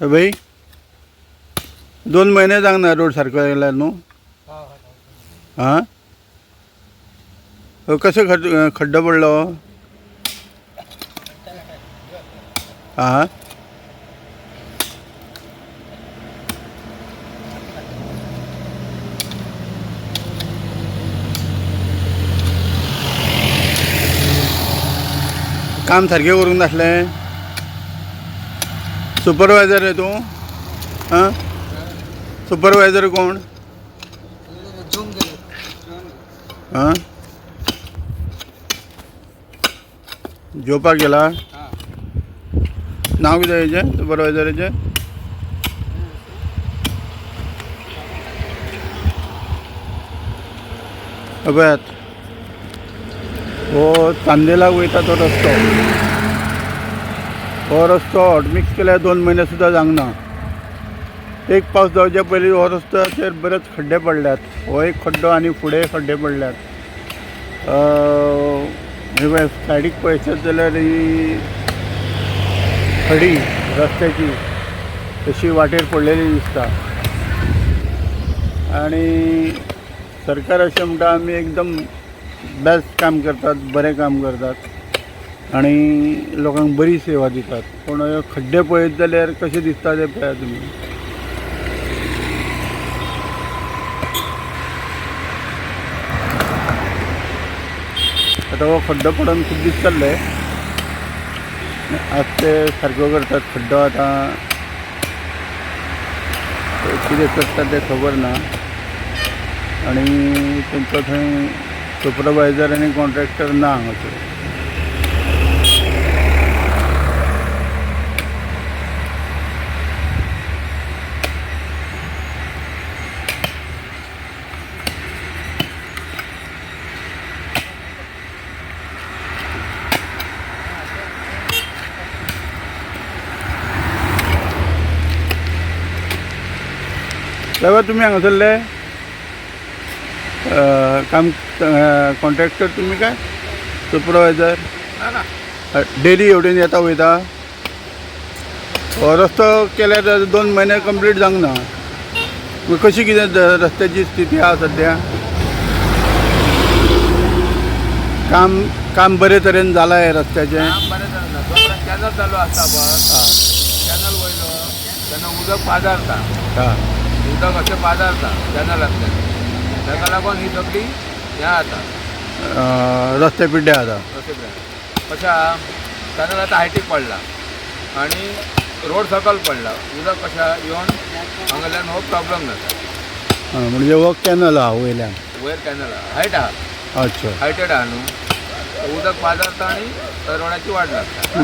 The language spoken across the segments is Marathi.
भाई दोन महिने जावंक ना रोड सारको केल्यार न्हू हां? कसं कसो खड खड्डो पडलो हो? हां? काम सारकें करूंक नासलें सुपरवायझर रे तूं? हां? सुपरवायझर कोण? हां? जेवपाक गेला? नांव किती हेजें सुपरवायझरचे पळयात हो चांदेलाक वयता तो रस्तो. हो रस्तो हॉटमिक्स केल्यार दोन म्हयने सुद्दां जावंक ना एक पावस जावचे पयलीं हो बरेच खड्डे पडल्यात. हो एक खड्डो आनी फुडें खड्डे पडल्यात. सायडीक पळयत जाल्यार ही खडी रस्त्याची तशी वाटेर पडलेली दिसता आणि सरकार अशें म्हणटा आमी एकदम बेस्ट काम करतात बरें काम करतात. आणि लोकांक बरी सेवा दितात. पूण खड्डे पळयत जाल्यार कशें दिसता ते पळयात तुमी आतां हो खड्डो पडून खूब दीस जाल्ले आज ते सारको करतात खड्डो आतां. कितें करतात तें खबर ना. आणि तेंचो थंय सुपरवायझर आनी कॉन्ट्रॅक्टर ना हांगासर तेव्हा तुम्ही हांगासरले काम कॉन्ट्रॅक्टर तुम्ही काय? सुपरवायझर डेली एवढेन येता वयता हो? रस्तो केल्यार दोन महिने कंप्लीट जावंक ना. कशी कितें रस्त्याची स्थिती आहा सध्या? काम काम बरे तरेन जालां हे रस्त्याचें. कॅनल चालू आसता पळय कॅनल वयलो तेन्ना उदक पादारता हां. उदक अशें पादारता कॅनलांतल्यान ताका लागून ही सगळी हें जाता रस्ते पिड्डे आतां. अशें प्रमाणे कशें आहा कॅनल आतां हायटीक पडला आनी रोड सकल पडला. उदक कशें येवन हांगाल्यान हो प्रॉब्लेम जाता म्हणजे हो कॅनल आहा वयल्यान वयर कॅनल आहा हायट आहा अच्छा. हायटेड आहा न्हू उदक पादारता आनी रोडाची वाट लागता.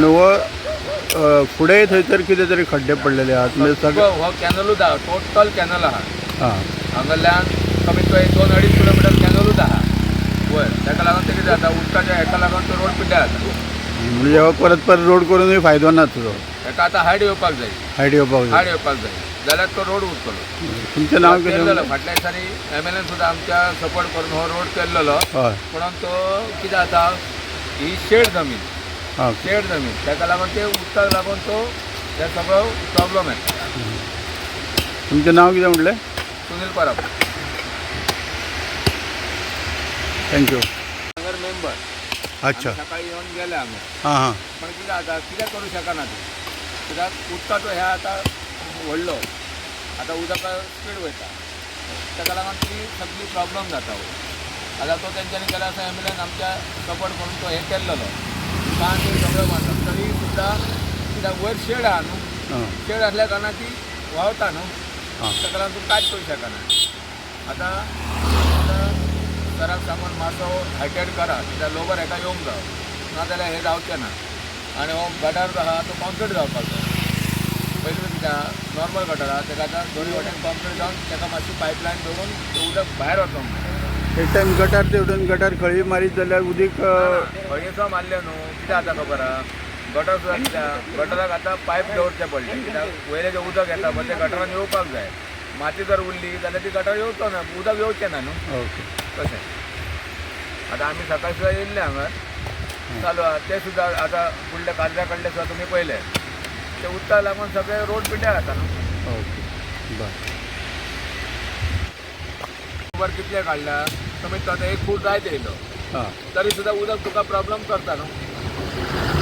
अ, फुडें थंयसर कितें तरी खड्डे पडलेले आहात. म्हणजे सगळं हो कॅनलूच आहा टोटल कॅनल आहा. हां. हांगाल्यान कमीत कमी दोन अडीच किलोमिटर कॅनलूच आहा. वयर ताका लागून ते कितें जाता उदकाच्या हेका लागून तो रोड पिड्ड्यार जाता म्हणजे हो परत परत रोड करूनय फायदो ना तुजो हेका आतां हायड येवपाक जाय हायट येवपाक जाय हायड येवपाक जाय जाल्यार तो रोड उरतलो तुमचें नांव केल्लो कितें फाटल्या दिसांनी एम एल एन सुद्दां आमच्या सपोर्ट करून हो रोड केल्लो हय. पूण तो कितें जाता ही शेड जमीन. शेड जमीन. ताका लागून ते उदकाक लागून तो हे सगळो प्रॉब्लेम येता तुमचें नांव कितें म्हटलें? सुनील परब थँक्यू नगर मेंबर अच्छा. सकाळी येवन गेले आमी हां हां. पण कितें जाता कितें करूं शकना तूं कित्याक उदकाचो हे आतां व्हडलो आतां उदक स्पीड वयता ताका लागून ती सगळी प्रॉब्लेम जाता हो. आतां तो तेंच्यांनी केला असो एम्बुलन्स आमच्या सपोर्ट करून तो हे केल्लो. कान ते सगळें मारता तरी सुद्दां कित्याक वयर शेड आहा न्हू शेड आसल्या कारणान ती व्हांवता न्हू ताका लागून तूं कांयच करूं शकना आतां सराक सांगून मातसो हायटेड करा कित्याक लोबर हेका येवंक जाय नाजाल्यार हें जावचें ना आनी हो गटार जो आहा तो कॉन्क्रीट जावपाक जाय पयलीं कितें नॉर्मल गटार आहा तेका आतां दोनी वाटेन कॉन्क्रीट जावन तेका मातशी पायपलायन दवरून तें उदक भायर वचोंक जाय एक टायम गटार तेवटेन गटार खळी मारीत जाल्यार उदीक खळयेचो मारले न्हू कितें जाता खबर आहा गटर सुद्दां कितें आहा गटराक आतां पायप दवरचें पडलें कित्याक वयलें जें उदक येता पळय तें गटरान येवपाक जाय. माती जर उरली जाल्यार ती गटर येवचो ना. उदक येवचें ना न्हू ओके. कशें? आतां आमी सकाळी सुद्दां येयल्ले हांगा चालू आहा ते सुद्दां आतां फुडले काजऱ्या कडले सुद्दां तुमी पयले ते उदकाक लागून सगळे रोड पिड्ड्यार जाता न्हू ओके. बरं. वर कितले काडला कमीत कमी एक फूट जायत येयलो हां. तरी सुद्धा उदक तुका प्रॉब्लेम करता न्हू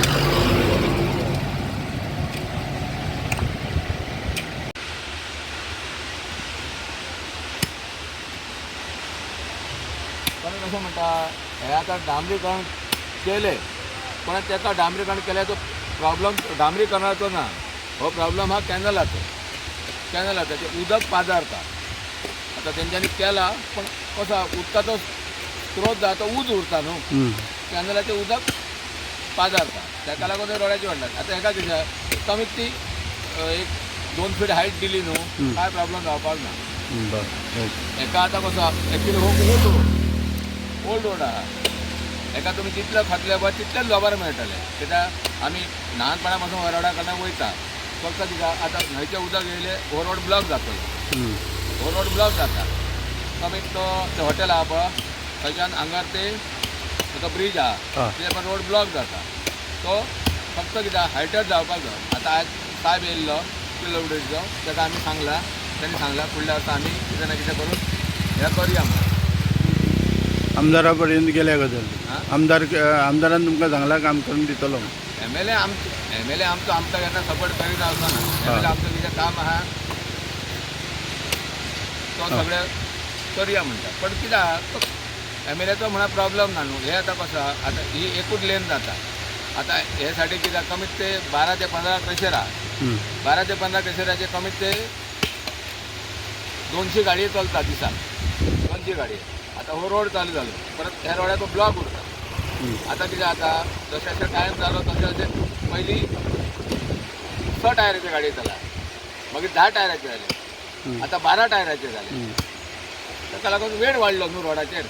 पण कसं म्हणटा हे आता डांबरीकरण केले पण त्याचा डांबरीकरण केल्याचो प्रॉब्लेम डांबरीकरणाचो ना हो प्रॉब्लेम हा कॅनलाचो कॅनलाचो ते उदक पाजारता आता तेंच्यांनी केला पण कसा उदकाचो स्त्रोत जाता उज उरता न्हू हं. कॅनलाचें उदक पाजारता ताका लागून ते रोड्याची वाडटात आतां हेका कितें आसा? कमीत ती एक दोन फीट हायट दिली न्हू हं. काय प्रॉब्लेम जावपाक ना. हेका आतां कसो एक्चुली हो ओल्ड रोड ओल्ड रोड आहा. हेका तुमी जितले खातले पळय तितलेच जोबार मेळटले कित्याक आमी ल्हानपणा पासून कडल्यान वयता फक्त कित्याक आतां न्हंयचें उदक येयलें रोड ब्लॉक जातलो रोड ब्लॉक जाता. कमीत तो ते हॉटेल आहा पळय थंयच्यान हांगार ते तो ब्रीज आहा. कित्याक पण रोड ब्लॉक जाता. तो फक्त कितें हायटर जावपाक जाय आतां आयज साहेब येयल्लो किलोमिटरचो ताका आमी सांगला ताणें सांगला फुडल्या वर्सा आमी कितें ना कितें करून हें करया म्हणून आमदारा पर्यंत गेल्या गजाल? आमदार आमदारान तुमकां सांगला काम करून दितलो. एम एल ए आमचो एम एल ए आमचो आमकां केन्ना सपोर्ट करीत आसतना एम एल ए आमचो कितें काम आहा तो. सगळें करया म्हणटा पण कित्याक एम एल एचो म्हणा प्रॉब्लेम ना न्हू हे आतां कसो आहा, आतां ही एकूच लेन जाता. आतां हे साठी कित्याक कमीत ते बारा ते पंदरा क्रेशर आहा. बारा ते पंधरा केसराचे कमीत ते दोनशे गाडये चलता दिसाक दोनशे गाडये आता हो रोड चालू जालो परत ह्या रोडार तो ब्लॉक उरता. आता कितें जाता जशें टायम जालो तशें तशें पयलीं स टायराचे गाडये चला मागीर धा टायराचे जाले. आता बारा टायराचे जाले. ताका लागून वेळ वाडलो न्हू रोडाचेर?